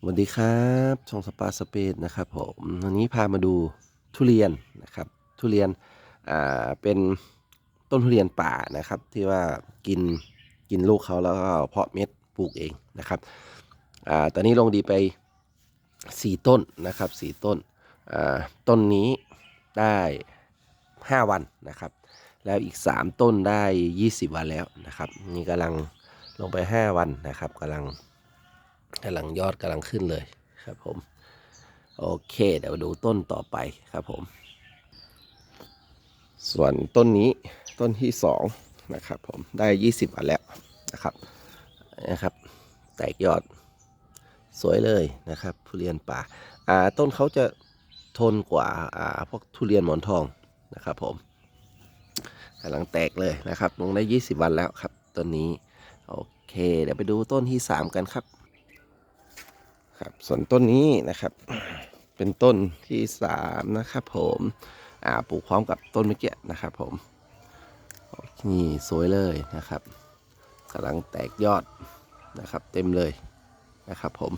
สวัสดีครับช่องสปาสเปดนะครับผมวันนี้พามาดูทุเรียนนะครับ ทุเรียนอ่าเป็นต้นทุเรียนป่านะครับ ที่ว่ากินกินลูกเขาแล้วก็เพาะเม็ดปลูกเองนะครับอ่าตอนนี้ลงดีไปสี่ต้นนะครับสี่ต้นอ่าต้นนี้ได้ห้าวันนะครับ แล้วอีกสามต้นได้ยี่สิบวันแล้วนะครับนี่กำลังลงไปห้าวันนะครับกำลัง กำลังยอดกำลังขึ้นเลยครับผม โอเค เดี๋ยวดูต้นต่อไปครับผม ส่วนต้นนี้ต้นที่สองนะครับผมได้ 20 วันแล้วนะครับนะครับ แตกยอดสวยเลยนะครับทุเรียนป่าอ่าต้นเขาจะทนกว่าอ่าพวกทุเรียนหมอนทองนะครับผมกำลังแตกเลยนะครับลงได้ 20 วันแล้วครับต้นนี้ โอเค เดี๋ยวไปดูต้นที่ 3 กันครับ ครับส่วนต้นนี้นะครับ เป็นต้นที่สามนะครับ ผมอ่าปลูกพร้อมกับต้นเมื่อกี้นะครับ ผมนี่สวยเลยนะครับกำลังแตกยอดนะครับ เต็มเลยนะครับ ผม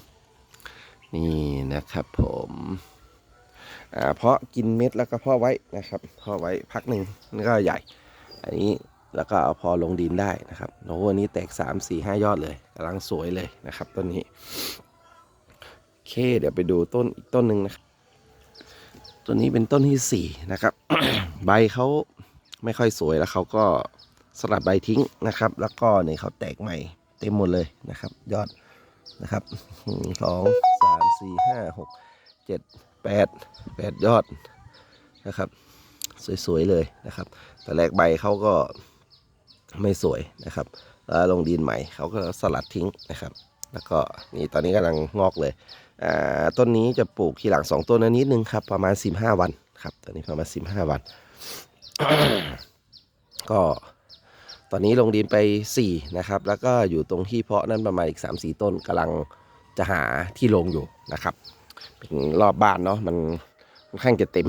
นี่นะครับ ผมอ่าเพาะกินเม็ดแล้วก็เพาะไว้นะครับเพาะไว้พักหนึ่งนี่ก็ใหญ่ อันนี้แล้วก็เอาพอลงดินได้นะครับโอ้โหอันนี้แตกสามสี่ห้ายอดเลยกำลังสวยเลยนะครับต้นนี้ เค เดี๋ยวไปดูต้นอีกต้นหนึ่งนะครับต้นนี้เป็นต้นที่สี่นะครับ ใบเขาไม่ค่อยสวยแล้วเขาก็สลัดใบทิ้งนะครับ แล้วก็เนี่ยเขาแตกใหม่เต็มหมดเลยนะครับ ยอดนะครับสองสามสี่ห้าหกเจ็ดแปดแปดยอดนะครับ สวยๆเลยนะครับ แต่แรกใบเขาก็ไม่สวยนะครับ แล้วลงดินใหม่เขาก็สลัดทิ้งนะครับ แล้วก็นี่ตอนนี้กำลังงอกเลยต้นนี้จะปลูกทีหลังสองต้นนิดนึงครับ ประมาณ 15 วันครับตอนนี้ประมาณ 15 วัน ก็ตอนนี้ลงดินไป 4 นะครับ แล้วก็อยู่ตรงที่เพาะนั้นประมาณอีก 3-4 ต้นกำลังจะหาที่ลงอยู่นะครับเป็นรอบบ้านเนาะมันค่อนข้างจะเต็ม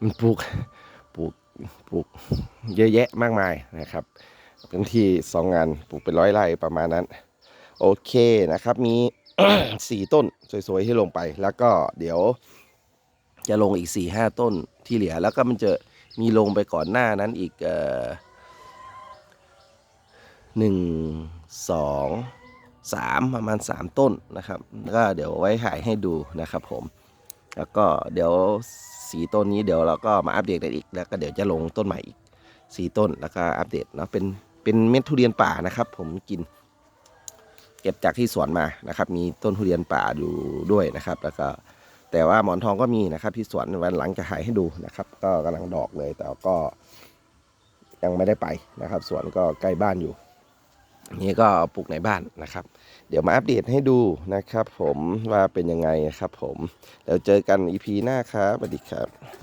มันปลูกปลูกปลูกเยอะแยะมากมายนะครับพื้นที่สองงานปลูกเป็นร้อยไร่ประมาณนั้น โอเคนะครับ มีสี่ต้นสวยๆที่ลงไป แล้วก็เดี๋ยว จะลงอีกสี่ห้าต้นที่เหลือ แล้วก็มันจะมีลงไปก่อนหน้านั้นอีกอหนึ่งสองสามประมาณสามต้นนะครับแล้วก็เดี๋ยวไว้ถ่ายให้ดูนะครับผม แล้วก็เดี๋ยวสีต้นนี้เดี๋ยวเราก็มาอัปเดตกันอีก แล้วก็เดี๋ยวจะลงต้นใหม่อีกสีต้นแล้วก็อัปเดตเนาะเป็นเป็นเม็ดทุเรียนป่านะครับ ผมกิน เก็บจากที่สวนมานะครับ มีต้นทุเรียนป่าอยู่ด้วยนะครับ แล้วก็แต่ว่าหมอนทองก็มีนะครับ ที่สวนวันหลังจะถ่ายให้ดูนะครับ ก็กำลังดอกเลย แต่ก็ยังไม่ได้ไปนะครับ สวนก็ใกล้บ้านอยู่ นี่ก็ปลูกในบ้านนะครับ เดี๋ยวมาอัปเดตให้ดูนะครับ ผมว่าเป็นยังไงครับ ผมเดี๋ยวเจอกันอีพีหน้าครับสวัสดีครับ